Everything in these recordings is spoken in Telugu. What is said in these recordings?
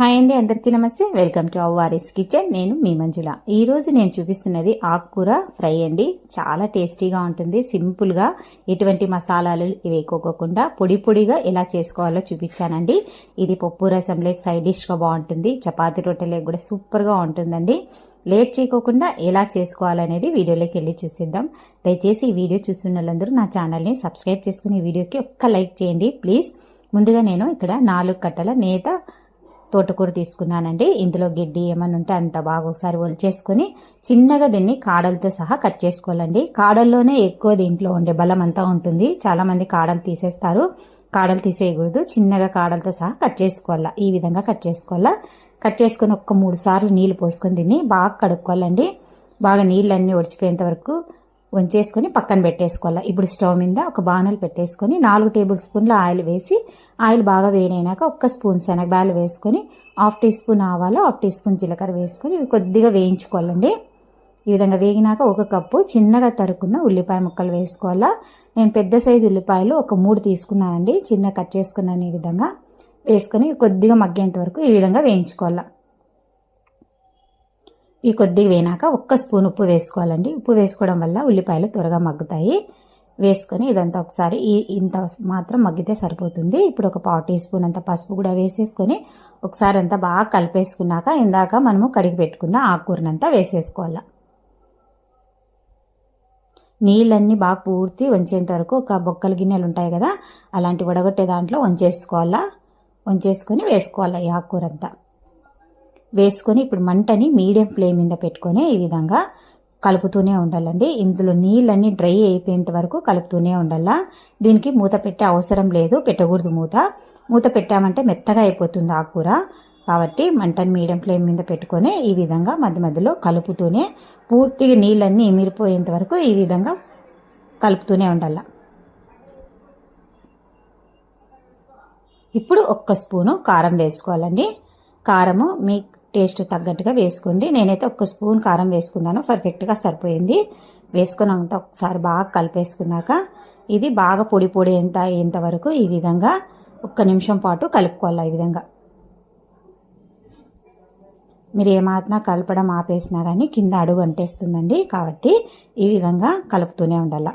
హాయ్ అండి అందరికీ నమస్తే. Welcome to Avvari's kitchen. నేను మీ మంజుల. ఈరోజు నేను చూపిస్తున్నది ఆకుకూర ఫ్రై అండి. చాలా టేస్టీగా ఉంటుంది. సింపుల్గా ఎటువంటి మసాలాలు వేసుకోకుండా పొడి పొడిగా ఎలా చేసుకోవాలో చూపించానండి. ఇది పప్పు రసం లేక సైడ్ డిష్గా బాగుంటుంది. చపాతీ రొట్టెలకు కూడా సూపర్గా ఉంటుందండి. లేట్ చేయకోకుండా ఎలా చేసుకోవాలనేది వీడియోలోకి వెళ్ళి చూసిద్దాం. దయచేసి ఈ వీడియో చూస్తున్న వాళ్ళందరూ నా ఛానల్ని సబ్స్క్రైబ్ చేసుకుని వీడియోకి ఒక్క లైక్ చేయండి ప్లీజ్. ముందుగా నేను ఇక్కడ నాలుగు కట్టల నేత తోటకూర తీసుకున్నానండి. ఇందులో గిడ్డి ఏమన్నా ఉంటే అంత బాగా ఒకసారి ఒలిచేసుకొని చిన్నగా దీన్ని కాడలతో సహా కట్ చేసుకోవాలండి. కాడల్లోనే ఎక్కువ దీంట్లో ఉండే బలం అంతా ఉంటుంది. చాలామంది కాడలు తీసేస్తారు. కాడలు తీసేయకూడదు. చిన్నగా కాడలతో సహా కట్ చేసుకోవాలా? ఈ విధంగా కట్ చేసుకోవాలా? కట్ చేసుకొని ఒక్క మూడు సార్లు నీళ్ళు పోసుకొని దీన్ని బాగా కడుక్కోవాలండి. బాగా నీళ్ళన్నీ ఒడిచిపోయేంత వరకు వంచేసుకొని పక్కన పెట్టేసుకోవాలి. ఇప్పుడు స్టవ్ మీద ఒక బాణలు పెట్టేసుకొని నాలుగు టేబుల్ స్పూన్ల ఆయిల్ వేసి ఆయిల్ బాగా వేడైనాక ఒక్క స్పూన్ శనగబాలు వేసుకొని హాఫ్ టీ స్పూన్ ఆవాలు హాఫ్ టీ స్పూన్ జీలకర్ర వేసుకొని ఇవి కొద్దిగా వేయించుకోవాలండి. ఈ విధంగా వేగినాక ఒక కప్పు చిన్నగా తరుకున్న ఉల్లిపాయ ముక్కలు వేసుకోవాలా. నేను పెద్ద సైజు ఉల్లిపాయలు ఒక మూడు తీసుకున్నానండి. చిన్న కట్ చేసుకున్నాను ఈ విధంగా. వేసుకొని కొద్దిగా మగ్గేంత వరకు ఈ విధంగా వేయించుకోవాలా. ఈ కొద్దిగా వేనాక ఒక్క స్పూన్ ఉప్పు వేసుకోవాలండి. ఉప్పు వేసుకోవడం వల్ల ఉల్లిపాయలు త్వరగా మగ్గుతాయి. వేసుకొని ఇదంతా ఒకసారి ఈ ఇంత మాత్రం మగ్గితే సరిపోతుంది. ఇప్పుడు ఒక పావు టీ స్పూన్ అంత పసుపు కూడా వేసేసుకొని ఒకసారి అంతా బాగా కలిపేసుకున్నాక ఇందాక మనము కడిగి పెట్టుకున్న ఆకుకూరనంతా వేసేసుకోవాలి. నీళ్ళన్నీ బాగా పూర్తి వంచేంత వరకు ఒక బొక్కల గిన్నెలు ఉంటాయి కదా అలాంటి వడగొట్టే దాంట్లో వంచేసుకోవాలా. వంచేసుకొని వేసుకోవాలి ఈ ఆకుకూర అంతా వేసుకొని ఇప్పుడు మంటని మీడియం ఫ్లేమ్ మీద పెట్టుకొని ఈ విధంగా కలుపుతూనే ఉండాలండి. ఇందులో నీళ్ళన్నీ డ్రై అయిపోయేంత వరకు కలుపుతూనే ఉండాలా. దీనికి మూత పెట్టే అవసరం లేదు పెట్టకూడదు మూత. మూత పెట్టామంటే మెత్తగా అయిపోతుంది ఆ కూర కాబట్టి మంటని మీడియం ఫ్లేమ్ మీద పెట్టుకొని ఈ విధంగా మధ్య మధ్యలో కలుపుతూనే పూర్తిగా నీళ్ళన్నీ ఎమిరిపోయేంత వరకు ఈ విధంగా కలుపుతూనే ఉండాల. ఇప్పుడు ఒక్క స్పూను కారం వేసుకోవాలండి. కారము మీ టేస్ట్ తగ్గట్టుగా వేసుకోండి. నేనైతే ఒక స్పూన్ కారం వేసుకున్నాను. పర్ఫెక్ట్గా సరిపోయింది. వేసుకుని అంతా ఒకసారి బాగా కలిపేసుకున్నాక ఇది బాగా పొడి పొడి ఎంత అయ్యేంతవరకు ఈ విధంగా ఒక్క నిమిషం పాటు కలుపుకోవాలి ఈ విధంగా. మీరు ఏమాత్రం కలపడం ఆపేసినా కానీ కింద అడుగు అంటేస్తుందండి. కాబట్టి ఈ విధంగా కలుపుతూనే ఉండాలి.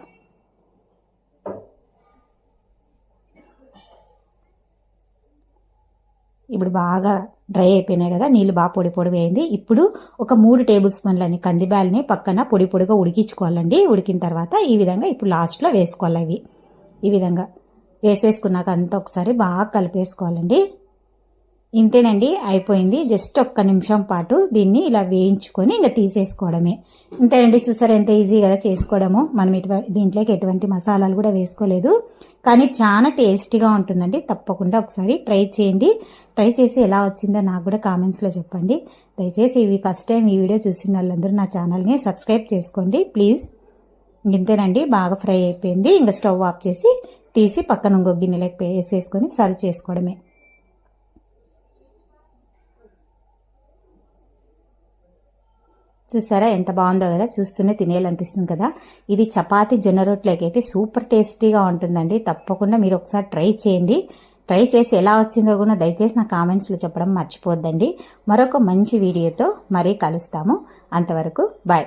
ఇప్పుడు బాగా డ్రై అయిపోయినాయి కదా నీళ్ళు బాగా పొడి పొడి అయింది. ఇప్పుడు ఒక మూడు టేబుల్ స్పూన్లని కందిబ్యాలని పక్కన పొడి పొడిగా ఉడికించుకోవాలండి. ఉడికిన తర్వాత ఈ విధంగా ఇప్పుడు లాస్ట్లో వేసుకోవాలి అవి. ఈ విధంగా వేసేసుకున్నాక అంతా ఒకసారి బాగా కలిపేసుకోవాలండి. ఇంతేనండి అయిపోయింది. జస్ట్ ఒక్క నిమిషం పాటు దీన్ని ఇలా వేయించుకొని ఇంకా తీసేసుకోవడమే. ఇంతేనండి చూసారు ఎంత ఈజీ కదా చేసుకోవడము. మనం ఇటువంటి దీంట్లోకి ఎటువంటి మసాలాలు కూడా వేసుకోలేదు. కానీ చాలా టేస్టీగా ఉంటుందండి. తప్పకుండా ఒకసారి ట్రై చేయండి. ట్రై చేసి ఎలా వచ్చిందో నాకు కూడా కామెంట్స్లో చెప్పండి. దయచేసి ఇవి ఫస్ట్ టైం ఈ వీడియో చూసిన వాళ్ళందరూ నా ఛానల్ని సబ్స్క్రైబ్ చేసుకోండి. ప్లీజ్. ఇంతేనండి బాగా ఫ్రై అయిపోయింది. ఇంకా స్టవ్ ఆఫ్ చేసి తీసి పక్కన ఇంకో గిన్నెలోకి వేసేసుకొని సర్వ్ చేసుకోవడమే. చూసారా? ఎంత బాగుందో కదా? చూస్తూనే తినేయాలనిపిస్తుంది కదా? ఇది చపాతి జొన్న రొట్టెలకైతే సూపర్ టేస్టీగా ఉంటుందండి. తప్పకుండా మీరు ఒకసారి ట్రై చేయండి. ట్రై చేసి ఎలా వచ్చిందో కూడా దయచేసి నా కామెంట్స్లో చెప్పడం మర్చిపోద్దండి. మరొక మంచి వీడియోతో మరీ కలుస్తాము. అంతవరకు బాయ్.